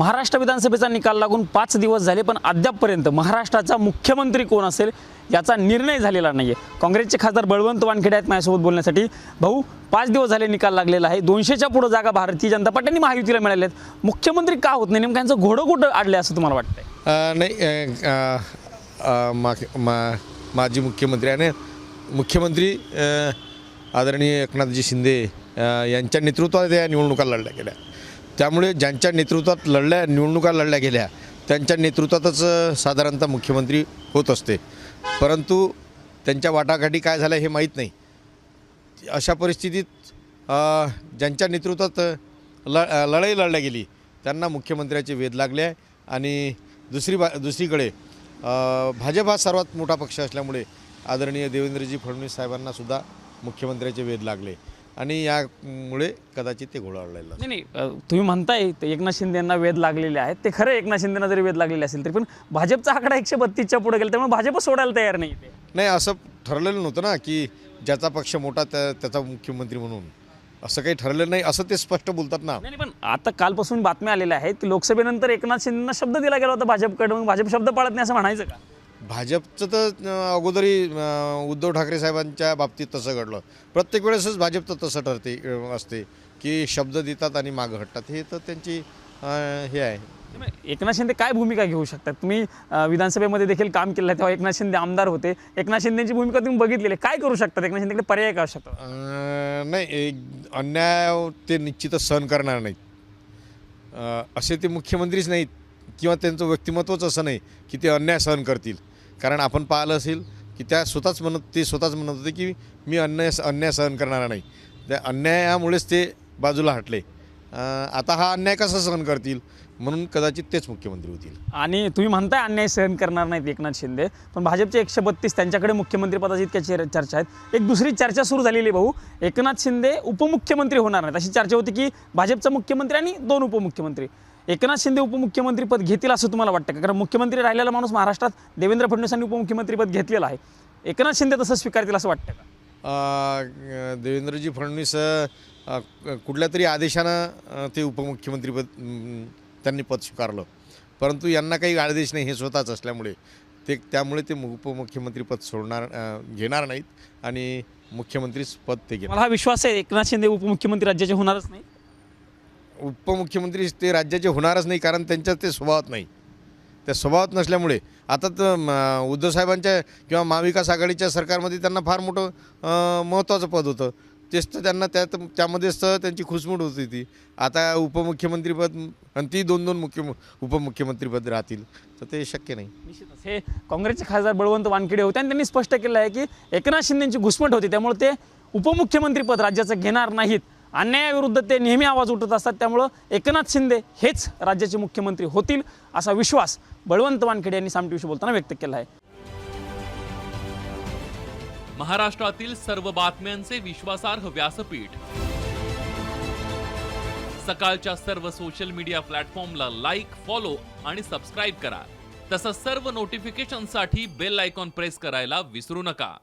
महाराष्ट्र विधानसभेचा निकाल लागून पाच दिवस झाले पण अद्यापपर्यंत महाराष्ट्राचा मुख्यमंत्री कोण असेल याचा निर्णय झालेला नाही आहे काँग्रेसचे खासदार बळवंत वानखेडे आहेत माझ्यासोबत बोलण्यासाठी. भाऊ पाच दिवस झाले निकाल लागलेला आहे. दोनशेच्या पुढं जागा भारतीय जनता पार्टीने महायुतीला मिळाल्या आहेत. मुख्यमंत्री का होत नाही? नेमकं यांचं घोडं कुठं अडले असं तुम्हाला वाटतंय? नाही माजी मुख्यमंत्री आणि मुख्यमंत्री आदरणीय एकनाथजी शिंदे यांच्या नेतृत्वात या निवडणुका लढल्या गेल्या. त्यामुळे ज्यांच्या नेतृत्वात लढल्या निवडणुका लढल्या गेल्या त्यांच्या नेतृत्वातच साधारणतः मुख्यमंत्री होत असते. परंतु त्यांच्या वाटाघाटी काय झाल्या हे माहीत नाही. अशा परिस्थितीत ज्यांच्या नेतृत्वात ल लढाई लढल्या गेली त्यांना मुख्यमंत्र्याचे वेध लागले आहे आणि दुसरी बा दुसरीकडे भाजप हा सर्वात मोठा पक्ष असल्यामुळे आदरणीय देवेंद्रजी फडणवीस साहेबांनासुद्धा मुख्यमंत्र्याचे वेध लागले. आणि यामुळे कदाचित ते घोळावलेलं नाही नाही अ, तुम्ही म्हणताय ते एकनाथ शिंदे यांना वेध लागलेले आहेत. ते खरं एकनाथ शिंदेना जरी वेध लागलेले असेल तरी पण भाजपचा आकडा एकशे बत्तीसच्या पुढे गेला त्यामुळे भाजप सोडायला तयार नाही ते नाही असं ठरलेलं नव्हतं ना की ज्याचा पक्ष मोठा त्या त्याचा मुख्यमंत्री म्हणून. असं काही ठरलेलं नाही असं ते स्पष्ट बोलतात ना. नाही नाही, पण आता कालपासून बातम्या आलेल्या आहेत की लोकसभेनंतर एकनाथ शिंदेना शब्द दिला गेला होता भाजपकडे मग भाजप शब्द पाळत नाही असं म्हणायचं का? भाजपचं तर अगोदरी उद्धव ठाकरे साहेबांच्या बाबतीत तसं घडलं. प्रत्येक वेळेसच भाजपचं तसं ठरते असते की शब्द देतात आणि मागं हटतात. हे तर त्यांची हे आहे. एकनाथ शिंदे काय भूमिका घेऊ शकतात? तुम्ही विधानसभेमध्ये देखील काम केलं आहे तेव्हा एकनाथ शिंदे आमदार होते. एकनाथ शिंदेची भूमिका तुम्ही बघितलेली. काय करू शकतात? एकनाथ शिंदेकडे पर्याय काय शकतात नाही एक अन्याय ते निश्चितच सहन करणार नाहीत. असे ते मुख्यमंत्रीच नाहीत किंवा त्यांचं व्यक्तिमत्वच असं नाही की ते अन्याय सहन करतील. कारण आपण पाहिलं असेल की त्या स्वतःच म्हणत ते स्वतःच म्हणत होते की मी अन्याय अन्याय सहन करणार नाही. त्या अन्यायामुळेच ते बाजूला हटले. आता हा अन्याय कसा सहन करतील? म्हणून कदाचित तेच मुख्यमंत्री होतील. आणि तुम्ही म्हणताय अन्याय सहन करणार नाहीत एकनाथ शिंदे पण भाजपचे एकशे बत्तीस त्यांच्याकडे मुख्यमंत्रीपदाची इतक्या चर्चा आहेत. एक दुसरी चर्चा सुरू झालेली आहे भाऊ. एकनाथ शिंदे उपमुख्यमंत्री होणार नाहीत. अशी चर्चा होती की भाजपचा मुख्यमंत्री आणि दोन उपमुख्यमंत्री. एकनाथ शिंदे उपमुख्यमंत्रीपद घेतील असं तुम्हाला वाटतं का? कारण मुख्यमंत्री राहिलेला माणूस महाराष्ट्रात देवेंद्र फडणवीसांनी उपमुख्यमंत्रीपद घेतलेलं आहे. एकनाथ शिंदे तसं स्वीकारतील असं वाटतं का? देवेंद्रजी फडणवीस कुठल्या तरी आदेशानं ते उपमुख्यमंत्रीपद त्यांनी पद स्वीकारलं. परंतु यांना काही आदेश नाही हे स्वतःच असल्यामुळे. ते त्यामुळे ते उपमुख्यमंत्रीपद सोडणार घेणार नाहीत आणि मुख्यमंत्रीच पद ते घेणार. मला हा विश्वास आहे एकनाथ शिंदे उपमुख्यमंत्री राज्याचे होणारच नाही. उपमुख्यमंत्री ते राज्याचे होणारच नाही कारण त्यांच्या ते स्वभावात नाही. त्या स्वभावात नसल्यामुळे आता तर उद्धवसाहेबांच्या किंवा महाविकास आघाडीच्या सरकारमध्ये त्यांना फार मोठं महत्त्वाचं पद होतं. तेच तर त्यांना त्यात त्यामध्येच तर त्यांची खुसमूट होती ती. आता उपमुख्यमंत्रीपद आणि ती दोन दोन मुख्य उपमुख्यमंत्रीपद राहतील तर ते शक्य नाही. निश्चितच. हे काँग्रेसचे खासदार बळवंत वानखेडे होते आणि त्यांनी स्पष्ट केलं आहे की एकनाथ शिंदेची घुसमट होती त्यामुळे ते उपमुख्यमंत्रीपद राज्याचं घेणार नाहीत. अन्यायाविरुद्ध ते नेहमी आवाज उठत असतात. त्यामुळं एकनाथ शिंदे हेच राज्याचे मुख्यमंत्री होतील असा विश्वास बळवंत वानखेडे यांनी सामटीविषयी बोलताना व्यक्त केला आहे. महाराष्ट्रातील सर्व बातम्यांचे विश्वासार्ह व्यासपीठ. सकाळच्या सर्व सोशल मीडिया प्लॅटफॉर्मला लाईक फॉलो आणि सबस्क्राईब करा. तसंच सर्व नोटिफिकेशनसाठी बेल आयकॉन प्रेस करायला विसरू नका.